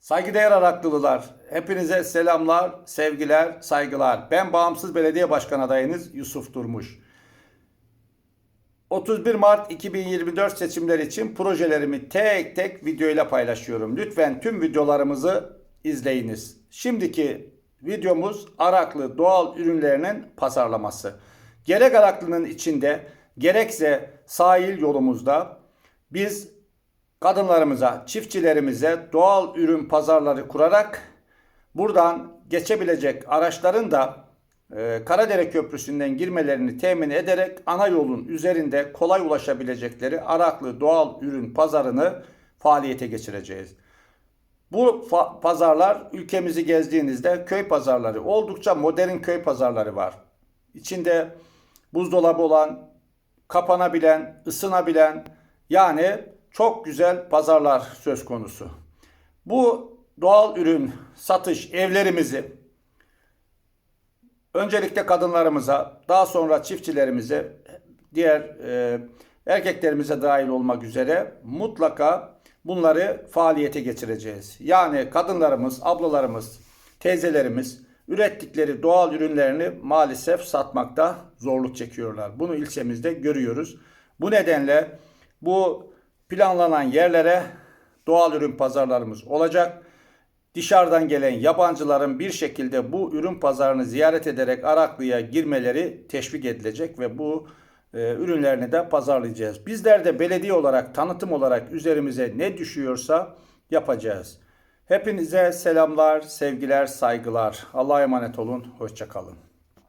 Saygıdeğer Araklılılar, hepinize selamlar, sevgiler, saygılar. Ben Bağımsız Belediye Başkan adayınız Yusuf Durmuş. 31 Mart 2024 seçimleri için projelerimi tek tek videoyla paylaşıyorum. Lütfen tüm videolarımızı izleyiniz. Şimdiki videomuz Araklı doğal ürünlerinin pazarlaması. Gerek Araklı'nın içinde gerekse sahil yolumuzda biz kadınlarımıza, çiftçilerimize doğal ürün pazarları kurarak buradan geçebilecek araçların da e, Karadere Köprüsü'nden girmelerini temin ederek ana yolun üzerinde kolay ulaşabilecekleri Araklı doğal ürün pazarını faaliyete geçireceğiz. Bu pazarlar ülkemizi gezdiğinizde köy pazarları oldukça modern köy pazarları var. İçinde buzdolabı olan, kapanabilen, ısınabilen yani çok güzel pazarlar söz konusu. Bu doğal ürün satış evlerimizi öncelikle kadınlarımıza, daha sonra çiftçilerimize, diğer e, erkeklerimize dahil olmak üzere mutlaka bunları faaliyete geçireceğiz. Yani kadınlarımız, ablalarımız, teyzelerimiz ürettikleri doğal ürünlerini maalesef satmakta zorluk çekiyorlar. Bunu ilçemizde görüyoruz. Bu nedenle bu planlanan yerlere doğal ürün pazarlarımız olacak. Dışarıdan gelen yabancıların bir şekilde bu ürün pazarını ziyaret ederek Araklı'ya girmeleri teşvik edilecek ve bu e, ürünlerini de pazarlayacağız. Bizler de belediye olarak, tanıtım olarak üzerimize ne düşüyorsa yapacağız. Hepinize selamlar, sevgiler, saygılar. Allah'a emanet olun, hoşçakalın.